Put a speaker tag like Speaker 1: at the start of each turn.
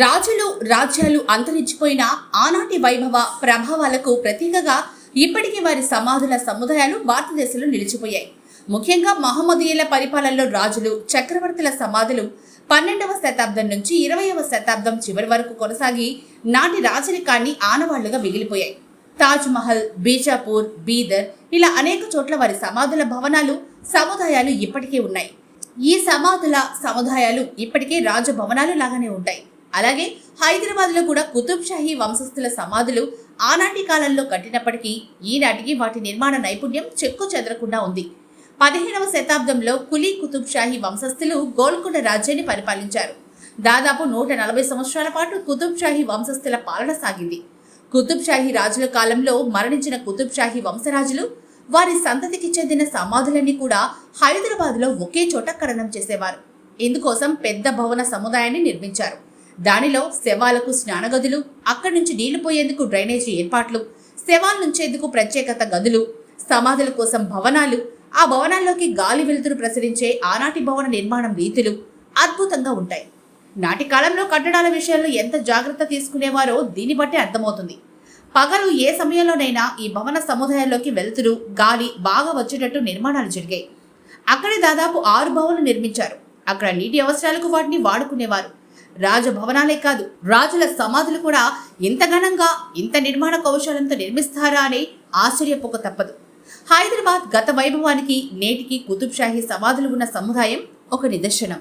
Speaker 1: రాజులు రాజ్యాలు అంతరించిపోయిన ఆనాటి వైభవ ప్రభావాలకు ప్రతీకగా ఇప్పటికీ వారి సమాధుల సముదాయాలు భారతదేశంలో నిలిచిపోయాయి. ముఖ్యంగా మహమ్మదీయుల పరిపాలనలో రాజులు చక్రవర్తుల సమాధులు పన్నెండవ శతాబ్దం నుంచి ఇరవయవ శతాబ్దం చివరి వరకు కొనసాగి నాటి రాజరికాన్ని ఆనవాళ్ళుగా మిగిలిపోయాయి. తాజ్మహల్ బీజాపూర్ బీదర్ ఇలా అనేక చోట్ల వారి సమాధుల భవనాలు సముదాయాలు ఇప్పటికే ఉన్నాయి. ఈ సమాధుల సముదాయాలు ఇప్పటికే రాజభవనాలు లాగానే ఉంటాయి. అలాగే హైదరాబాద్లో కూడా కుతుబ్ షాహీ వంశస్థుల సమాధులు ఆనాటి కాలంలో కట్టినప్పటికీ ఈనాటికి వాటి నిర్మాణ నైపుణ్యం చెక్కు చెదరకుండా ఉంది. పదిహేనవ శతాబ్దంలో కులీ కుతుబ్ షాహీ వంశస్థులు గోల్కొండ రాజ్యాన్ని పరిపాలించారు. దాదాపు నూట నలభై సంవత్సరాల పాటు కుతుబ్ షాహీ వంశస్థుల పాలన సాగింది. కుతుబ్ షాహీ రాజుల కాలంలో మరణించిన కుతుబ్ షాహీ వంశరాజులు వారి సంతతికి చెందిన సమాధులన్నీ కూడా హైదరాబాద్లో ఒకే చోట ఖననం చేసేవారు. ఇందుకోసం పెద్ద భవన సముదాయాన్ని నిర్మించారు. దానిలో శవాలకు స్నానగదులు అక్కడి నుంచి నీళ్ళు పోయేందుకు డ్రైనేజీ ఏర్పాట్లు శవాలు నుంచేందుకు ప్రత్యేకత గదులు సమాధుల కోసం భవనాలు ఆ భవనాల్లోకి గాలి వెలుతురు ప్రసరించే ఆనాటి భవన నిర్మాణం రీతులు అద్భుతంగా ఉంటాయి. నాటి కాలంలో కట్టడాల విషయంలో ఎంత జాగ్రత్త తీసుకునేవారో దీన్ని బట్టే అర్థమవుతుంది. పగలు ఏ సమయంలోనైనా ఈ భవన సముదాయాల్లోకి వెలుతురు గాలి బాగా వచ్చేటట్టు నిర్మాణాలు జరిగాయి. అక్కడే దాదాపు ఆరు భవనాలు నిర్మించారు. అక్కడ నీటి అవసరాలకు వాటిని వాడుకునేవారు. రాజభవనాలే కాదు రాజుల సమాధులు కూడా ఇంత ఘనంగా ఇంత నిర్మాణ కౌశలంతో నిర్మిస్తారా అని ఆశ్చర్యపోక తప్పదు. హైదరాబాద్ గత వైభవానికి నేటికి కుతుబ్ షాహీ సమాధులు ఉన్న సముదాయం ఒక నిదర్శనం.